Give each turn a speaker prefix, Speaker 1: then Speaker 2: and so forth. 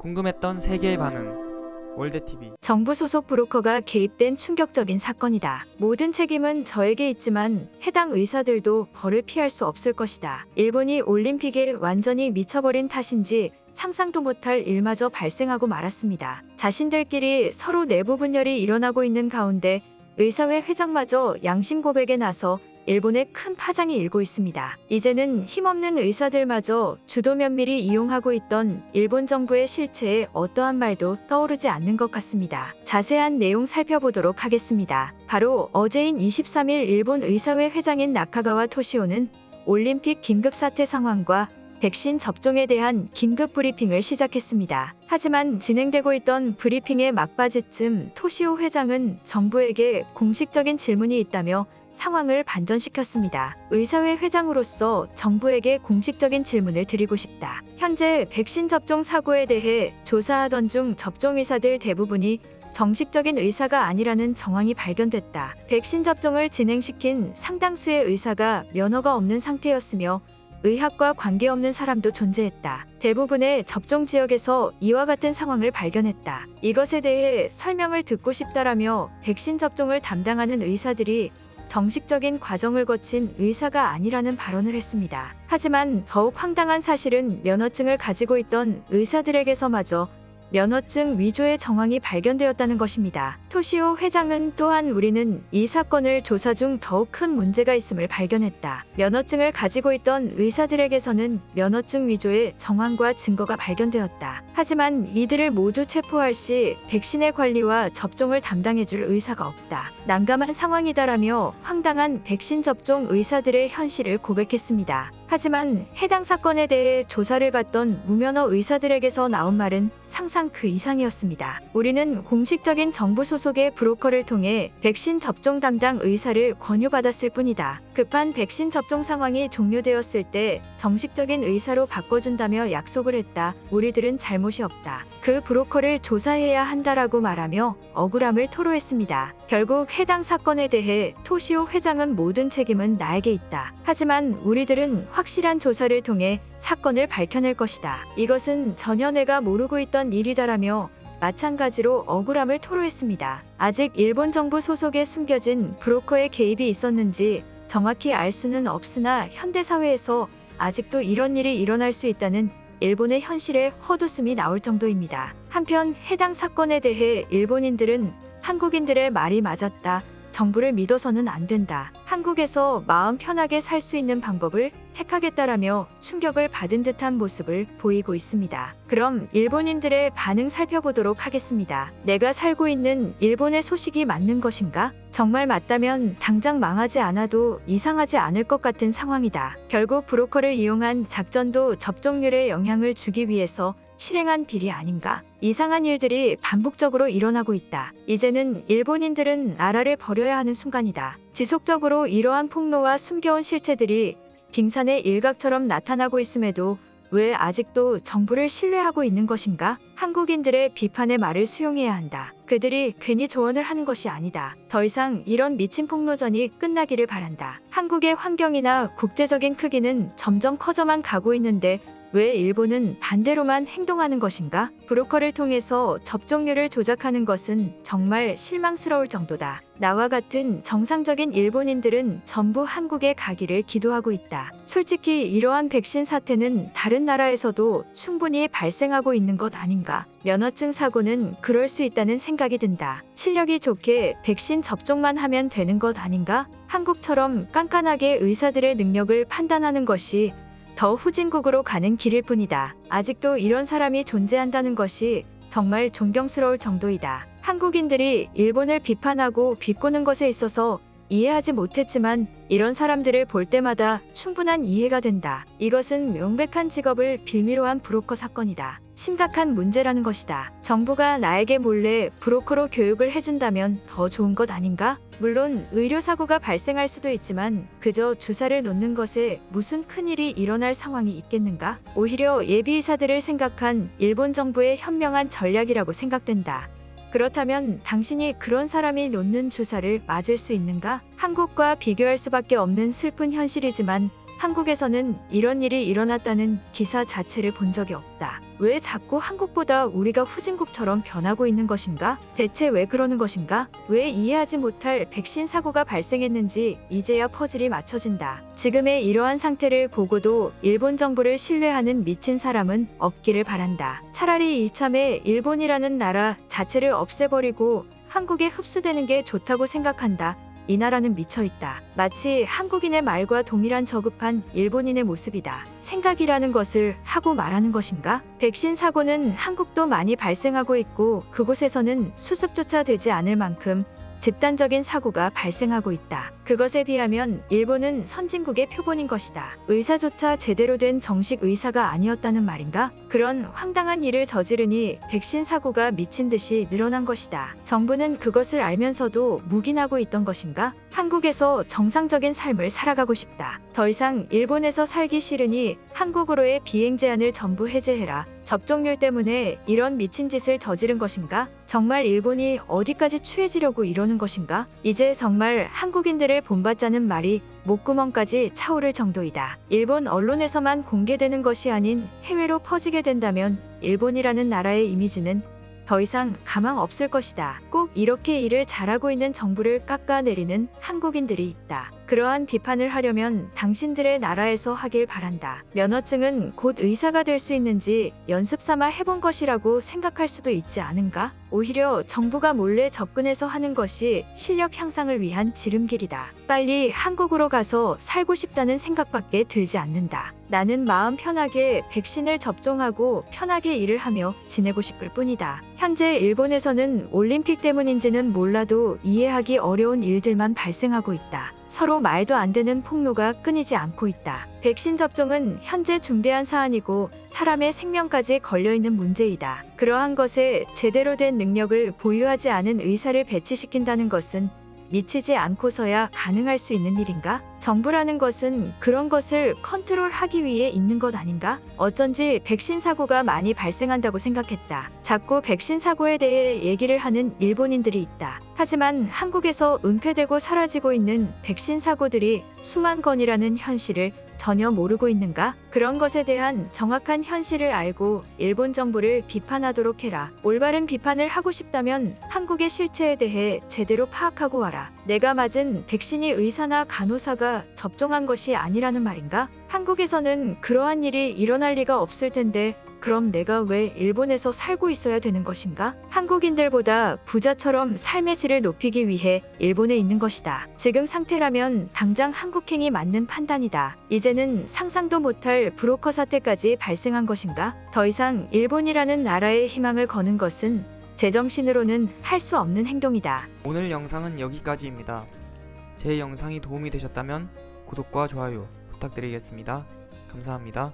Speaker 1: 궁금했던 세계의 반응. 월드TV.
Speaker 2: 정부 소속 브로커가 개입된 충격적인 사건이다. 모든 책임은 저에게 있지만 해당 의사들도 벌을 피할 수 없을 것이다. 일본이 올림픽에 완전히 미쳐버린 탓인지 상상도 못할 일마저 발생하고 말았습니다. 자신들끼리 서로 내부 분열이 일어나고 있는 가운데 의사회 회장마저 양심 고백에 나서 일본에 큰 파장이 일고 있습니다. 이제는 힘없는 의사들마저 주도 면밀히 이용하고 있던 일본 정부의 실체에 어떠한 말도 떠오르지 않는 것 같습니다. 자세한 내용 살펴보도록 하겠습니다. 바로 어제인 23일 일본 의사회 회장인 나카가와 토시오는 올림픽 긴급 사태 상황과 백신 접종에 대한 긴급 브리핑을 시작했습니다. 하지만 진행되고 있던 브리핑의 막바지쯤 토시오 회장은 정부에게 공식적인 질문이 있다며 상황을 반전시켰습니다. 의사회 회장으로서 정부에게 공식적인 질문을 드리고 싶다. 현재 백신 접종 사고에 대해 조사하던 중 접종 의사들 대부분이 정식적인 의사가 아니라는 정황이 발견됐다. 백신 접종을 진행시킨 상당수의 의사가 면허가 없는 상태였으며 의학과 관계없는 사람도 존재했다. 대부분의 접종 지역에서 이와 같은 상황을 발견했다. 이것에 대해 설명을 듣고 싶다라며 백신 접종을 담당하는 의사들이 정식적인 과정을 거친 의사가 아니라는 발언을 했습니다. 하지만 더욱 황당한 사실은 면허증을 가지고 있던 의사들에게서마저 면허증 위조의 정황이 발견되었다는 것입니다. 토시오 회장은 또한 우리는 이 사건을 조사 중 더욱 큰 문제가 있음을 발견했다. 면허증을 가지고 있던 의사들에게서는 면허증 위조의 정황과 증거가 발견되었다. 하지만 이들을 모두 체포할 시 백신의 관리와 접종을 담당해줄 의사가 없다. 난감한 상황이다라며 황당한 백신 접종 의사들의 현실을 고백했습니다. 하지만 해당 사건에 대해 조사를 받던 무면허 의사들에게서 나온 말은 상상 그 이상이었습니다. 우리는 공식적인 정부 소속의 브로커를 통해 백신 접종 담당 의사를 권유받았을 뿐이다. 급한 백신 접종 상황이 종료되었을 때 정식적인 의사로 바꿔준다며 약속을 했다. 우리들은 잘못이 없다. 그 브로커를 조사해야 한다라고 말하며 억울함을 토로했습니다. 결국 해당 사건에 대해 토시오 회장은 모든 책임은 나에게 있다. 하지만 우리들은 확실한 조사를 통해 사건을 밝혀낼 것이다. 이것은 전혀 내가 모르고 있던 일이다라며 마찬가지로 억울함을 토로했습니다. 아직 일본 정부 소속에 숨겨진 브로커의 개입이 있었는지 정확히 알 수는 없으나 현대사회에서 아직도 이런 일이 일어날 수 있다는 일본의 현실에 헛웃음이 나올 정도입니다. 한편 해당 사건에 대해 일본인들은 한국인들의 말이 맞았다. 정부를 믿어서는 안 된다. 한국에서 마음 편하게 살 수 있는 방법을 택하겠다라며 충격을 받은 듯한 모습을 보이고 있습니다. 그럼 일본인들의 반응 살펴보도록 하겠습니다. 내가 살고 있는 일본의 소식이 맞는 것인가? 정말 맞다면 당장 망하지 않아도 이상하지 않을 것 같은 상황이다. 결국 브로커를 이용한 작전도 접종률에 영향을 주기 위해서 실행한 비리 아닌가? 이상한 일들이 반복적으로 일어나고 있다. 이제는 일본인들은 나라를 버려야 하는 순간이다. 지속적으로 이러한 폭로와 숨겨온 실체들이 빙산의 일각처럼 나타나고 있음에도 왜 아직도 정부를 신뢰하고 있는 것인가? 한국인들의 비판의 말을 수용해야 한다. 그들이 괜히 조언을 하는 것이 아니다. 더 이상 이런 미친 폭로전이 끝나기를 바란다. 한국의 환경이나 국제적인 크기는 점점 커져만 가고 있는데 왜 일본은 반대로만 행동하는 것인가? 브로커를 통해서 접종률을 조작하는 것은 정말 실망스러울 정도다. 나와 같은 정상적인 일본인들은 전부 한국에 가기를 기도하고 있다. 솔직히 이러한 백신 사태는 다른 나라에서도 충분히 발생하고 있는 것 아닌가? 면허증 사고는 그럴 수 있다는 생각이 든다. 실력이 좋게 백신 접종만 하면 되는 것 아닌가? 한국처럼 깐깐하게 의사들의 능력을 판단하는 것이 더 후진국으로 가는 길일 뿐이다. 아직도 이런 사람이 존재한다는 것이 정말 존경스러울 정도이다. 한국인들이 일본을 비판하고 비꼬는 것에 있어서 이해하지 못했지만 이런 사람들을 볼 때마다 충분한 이해가 된다. 이것은 명백한 직업을 빌미로 한 브로커 사건이다. 심각한 문제라는 것이다. 정부가 나에게 몰래 브로커로 교육을 해준다면 더 좋은 것 아닌가? 물론 의료사고가 발생할 수도 있지만 그저 주사를 놓는 것에 무슨 큰일이 일어날 상황이 있겠는가? 오히려 예비의사들을 생각한 일본 정부의 현명한 전략이라고 생각된다. 그렇다면 당신이 그런 사람이 놓는 주사를 맞을 수 있는가? 한국과 비교할 수밖에 없는 슬픈 현실이지만 한국에서는 이런 일이 일어났다는 기사 자체를 본 적이 없다. 왜 자꾸 한국보다 우리가 후진국처럼 변하고 있는 것인가? 대체 왜 그러는 것인가? 왜 이해하지 못할 백신 사고가 발생했는지 이제야 퍼즐이 맞춰진다. 지금의 이러한 상태를 보고도 일본 정부를 신뢰하는 미친 사람은 없기를 바란다. 차라리 이참에 일본이라는 나라 자체를 없애버리고 한국에 흡수되는 게 좋다고 생각한다. 이 나라는 미쳐있다. 마치 한국인의 말과 동일한 저급한 일본인의 모습이다. 생각이라는 것을 하고 말하는 것인가? 백신 사고는 한국도 많이 발생하고 있고 그곳에서는 수습조차 되지 않을 만큼 집단적인 사고가 발생하고 있다. 그것에 비하면 일본은 선진국의 표본인 것이다. 의사조차 제대로 된 정식 의사가 아니었다는 말인가? 그런 황당한 일을 저지르니 백신 사고가 미친 듯이 늘어난 것이다. 정부는 그것을 알면서도 묵인하고 있던 것인가? 한국에서 정상적인 삶을 살아가고 싶다. 더 이상 일본에서 살기 싫으니 한국으로의 비행 제한을 전부 해제해라. 접종률 때문에 이런 미친 짓을 저지른 것인가? 정말 일본이 어디까지 취해지려고 이러는 것인가? 이제 정말 한국인들을 본받자는 말이 목구멍까지 차오를 정도이다. 일본 언론에서만 공개되는 것이 아닌 해외로 퍼지게 된다면 일본이라는 나라의 이미지는 더 이상 가망 없을 것이다. 꼭 이렇게 일을 잘하고 있는 정부를 깎아내리는 한국인들이 있다. 그러한 비판을 하려면 당신들의 나라에서 하길 바란다. 면허증은 곧 의사가 될 수 있는지 연습 삼아 해본 것이라고 생각할 수도 있지 않은가? 오히려 정부가 몰래 접근해서 하는 것이 실력 향상을 위한 지름길이다. 빨리 한국으로 가서 살고 싶다는 생각밖에 들지 않는다. 나는 마음 편하게 백신을 접종하고 편하게 일을 하며 지내고 싶을 뿐이다. 현재 일본에서는 올림픽 때문인지는 몰라도 이해하기 어려운 일들만 발생하고 있다. 서로 말도 안 되는 폭로가 끊이지 않고 있다. 백신 접종은 현재 중대한 사안이고 사람의 생명까지 걸려있는 문제이다. 그러한 것에 제대로 된 능력을 보유하지 않은 의사를 배치시킨다는 것은 미치지 않고서야 가능할 수 있는 일인가? 정부라는 것은 그런 것을 컨트롤하기 위해 있는 것 아닌가? 어쩐지 백신 사고가 많이 발생한다고 생각했다. 자꾸 백신 사고에 대해 얘기를 하는 일본인들이 있다. 하지만 한국에서 은폐되고 사라지고 있는 백신 사고들이 수만 건이라는 현실을 전혀 모르고 있는가? 그런 것에 대한 정확한 현실을 알고 일본 정부를 비판하도록 해라. 올바른 비판을 하고 싶다면 한국의 실체에 대해 제대로 파악하고 와라. 내가 맞은 백신이 의사나 간호사가 접종한 것이 아니라는 말인가? 한국에서는 그러한 일이 일어날 리가 없을 텐데 그럼 내가 왜 일본에서 살고 있어야 되는 것인가? 한국인들보다 부자처럼 삶의 질을 높이기 위해 일본에 있는 것이다. 지금 상태라면 당장 한국행이 맞는 판단이다. 이제는 상상도 못할 브로커 사태까지 발생한 것인가? 더 이상 일본이라는 나라의 희망을 거는 것은 제정신으로는 할 수 없는 행동이다.
Speaker 1: 오늘 영상은 여기까지입니다. 제 영상이 도움이 되셨다면 구독과 좋아요 부탁드리겠습니다. 감사합니다.